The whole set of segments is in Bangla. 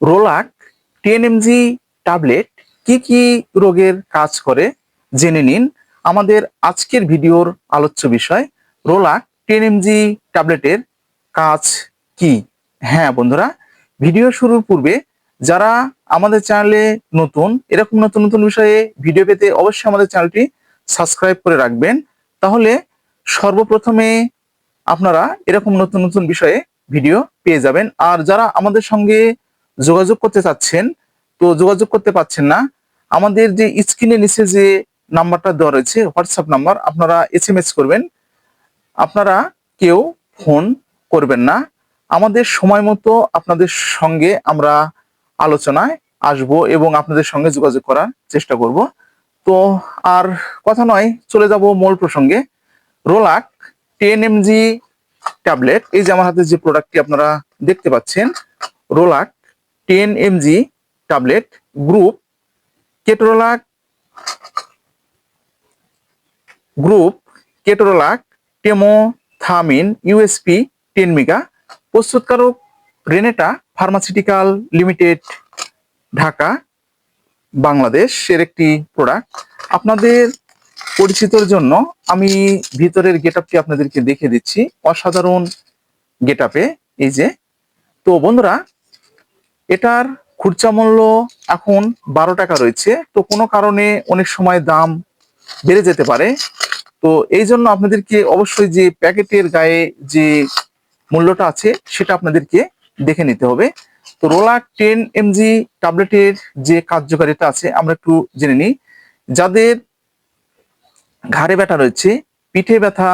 রোলাক টেন এমজি ট্যাবলেট কি কি রোগের কাজ করে জেনে নিন। আমাদের আজকের ভিডিওর আলোচ্য বিষয়, রোলাক টেন এমজি ট্যাবলেটের কাজ কি? হ্যাঁ বন্ধুরা, ভিডিও শুরুর পূর্বে যারা আমাদের চ্যানেলে নতুন, এরকম নতুন নতুন বিষয়ে ভিডিও পেতে অবশ্যই আমাদের চ্যানেলটি সাবস্ক্রাইব করে রাখবেন। তাহলে সর্বপ্রথমে আপনারা এরকম নতুন নতুন বিষয়ে ভিডিও পেয়ে যাবেন। আর যারা আমাদের সঙ্গে যোগাযোগ করতে চাচ্ছেন, তো যোগাযোগ করতে পারছেন না। আমাদের যে স্ক্রিনে নিচে যে নাম্বারটা দেওয়া রয়েছে, হোয়াটসঅ্যাপ নাম্বার, আপনারা এস এম এস করবেন। আপনারা কেউ ফোন করবেন না। আমাদের সময় মতো আপনাদের সঙ্গে আমরা আলোচনায় আসব এবং আপনাদের সঙ্গে যোগাযোগ করার চেষ্টা করব। তো আর কথা নয়, চলে যাব মূল প্রসঙ্গে। রোলাক টেন এমজি ট্যাবলেট, এই যে আমার হাতে যে প্রোডাক্টটি আপনারা দেখতে পাচ্ছেন, Rolac ten MG tablet group ketorolac group ketorolac tromethamine USP ten mega প্রস্তুতকারক রেনেটা ফার্মাসিউটিক্যাল লিমিটেড ঢাকা বাংলাদেশ এর একটি প্রোডাক্ট আপনাদের পরিচিতর জন্য আমি ভিতরের গেটআপটি আপনাদেরকে দেখে দিচ্ছি। অসাধারণ গেটআপে, এই যে। তো বন্ধুরা এটার খুচরা মূল্য এখন বারো টাকা রয়েছে। তো কোনো কারণে অনেক সময় দাম বেড়ে যেতে পারে। তো এই জন্য আপনাদেরকে অবশ্যই যে প্যাকেটের গায়ে যে মূল্যটা আছে, সেটা আপনাদেরকে দেখে নিতে হবে। তো রোলাক টেন এমজি ট্যাবলেটের যে কার্যকারিতা আছে, আমরা একটু জেনে নিই। যাদের ঘাড়ে ব্যথা রয়েছে, পিঠে ব্যথা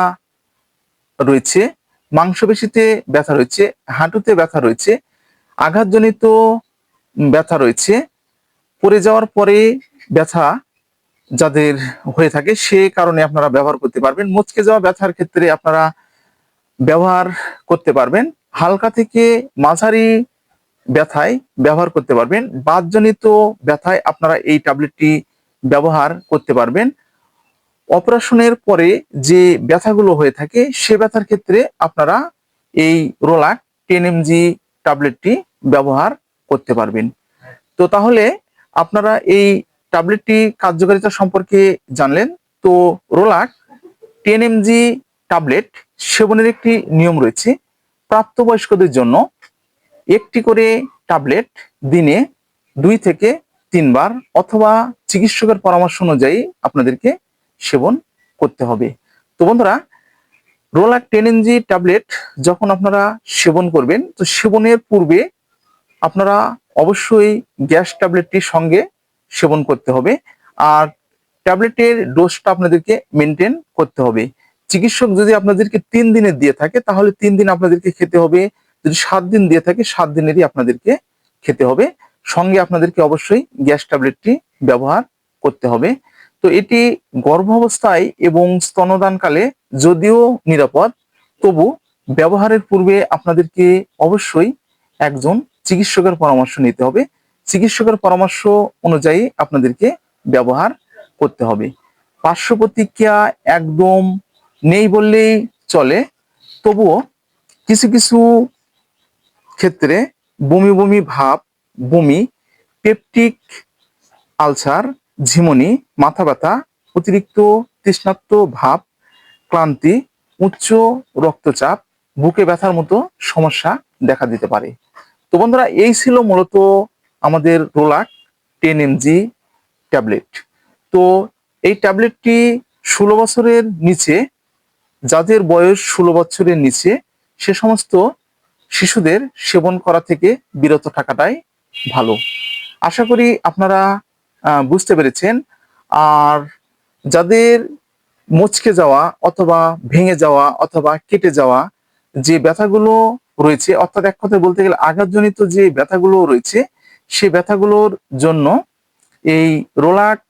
রয়েছে, মাংসপেশিতে ব্যথা রয়েছে, হাঁটুতে ব্যথা রয়েছে আঘাতজনিত ব্যথা রয়েছে, পড়ে যাওয়ার পরে ব্যথা যাদের হয়ে থাকে সে কারণে আপনারা ব্যবহার করতে পারবেন। মুচকে যাওয়া ব্যথার ক্ষেত্রে আপনারা ব্যবহার করতে পারবেন। হালকা থেকে মাঝারি ব্যথায় ব্যবহার করতে পারবেন। বাতজনিত ব্যথায় আপনারা এই ট্যাবলেটটি ব্যবহার করতে পারবেন। অপারেশনের পরে যে ব্যথাগুলো হয়ে থাকে সে ব্যথার ক্ষেত্রে আপনারা এই রোলাক টেন এমজি ট্যাবলেটটি ব্যবহার করতে পারবেন। তো তাহলে আপনারা এই ট্যাবলেটটি কার্যকারিতা সম্পর্কে জানলেন। তো রোলাক টেন এমজি ট্যাবলেট সেবনের একটি নিয়ম রয়েছে প্রাপ্তবয়স্কদের জন্য। একটি করে ট্যাবলেট দিনে দুই থেকে তিনবার অথবা চিকিৎসকের পরামর্শ অনুযায়ী আপনাদেরকে সেবন করতে হবে। তো বন্ধুরা রোলাক টেন এনজি ট্যাবলেট যখন আপনারা সেবন করবেন, তো সেবনের পূর্বে আপনারা অবশ্যই গ্যাস ট্যাবলেটটির সঙ্গে সেবন করতে হবে। আর ট্যাবলেটের ডোজটা আপনাদেরকে মেনটেন করতে হবে। চিকিৎসক যদি আপনাদেরকে তিন দিনের দিয়ে থাকে, তাহলে তিন দিন আপনাদেরকে খেতে হবে। যদি সাত দিন দিয়ে থাকে, সাত দিনেরই আপনাদেরকে খেতে হবে। সঙ্গে আপনাদেরকে অবশ্যই গ্যাস ট্যাবলেটটি ব্যবহার করতে হবে। তো এটি গর্ভাবস্থায় এবং স্তনদানকালে যদিও নিরাপদ, তবু ব্যবহারের পূর্বে আপনাদেরকে অবশ্যই একজন চিকিৎসকের পরামর্শ নিতে হবে। চিকিৎসকের পরামর্শ অনুযায়ী আপনাদেরকে ব্যবহার করতে হবে। পার্শ্ব প্রতিক্রিয়া একদম নেই বললেই চলে। তবুও কিছু কিছু ক্ষেত্রে বমি বমি ভাব, বমি, পেপটিক আলসার, ঝিমনি, মাথা ব্যথা, অতিরিক্ত তৃষ্ণাত্ম ভাব, ক্লান্তি, উচ্চ রক্তচাপ, বুকে ব্যথার মতো সমস্যা দেখা দিতে পারে। তো বন্ধুরা, এই ছিল মূলত আমাদের রোলাক টেন এমজি ট্যাবলেট। তো এই ট্যাবলেটটি ষোলো বছরের নিচে, যাদের বয়স ষোলো বছরের নিচে, সে সমস্ত শিশুদের সেবন করা থেকে বিরত থাকাটাই ভালো। আশা করি আপনারা বুঝতে পেরেছেন। আর যাদের মুচকে যাওয়া অথবা ভেঙে যাওয়া অথবা কেটে যাওয়া যে ব্যথাগুলো রয়েছে। অর্থাৎ এক কথায় বলতে গেলে আঘাতজনিত যে ব্যথাগুলো রয়েছে সেই ব্যথাগুলোর জন্য এই রোলাক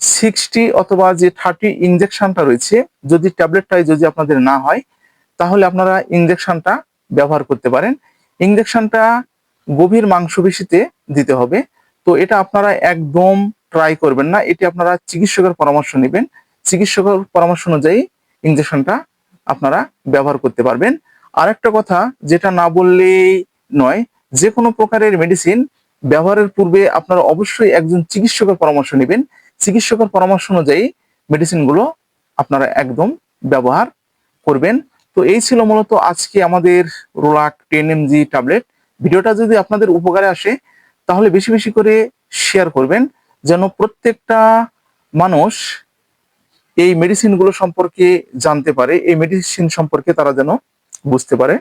সিক্সটি অথবা যে থার্টি ইনজেকশনটা রয়েছে, যদি ট্যাবলেটটাই যদি আপনাদের না হয়, তাহলে আপনারা ইনজেকশনটা ব্যবহার করতে পারেন। ইনজেকশনটা গভীর মাংসপেশিতে দিতে হবে। তো এটা আপনারা একদম ট্রাই করবেন না। এটি আপনারা চিকিৎসকের পরামর্শ নেবেন। চিকিৎসকের পরামর্শ অনুযায়ী ইনজেকশনটা আপনারা ব্যবহার করতে পারবেন। আর একটা কথা, যেটা না বললেই নয় যে কোনো প্রকারের মেডিসিন ব্যবহারের পূর্বে আপনারা অবশ্যই একজন চিকিৎসকের পরামর্শ নেবেন। চিকিৎসকের পরামর্শ অনুযায়ী মেডিসিনগুলো আপনারা একদম ব্যবহার করবেন। তো এই ছিল মূলত আজকে আমাদের রোলাক টেন এমজি ট্যাবলেট। ভিডিওটা যদি আপনাদের উপকারে আসে, তাহলে বেশি বেশি করে শেয়ার করবেন, যেন প্রত্যেকটা মানুষ এই মেডিসিনগুলো সম্পর্কে জানতে পারে, এই মেডিসিন সম্পর্কে তারা যেন বুঝতে পারে।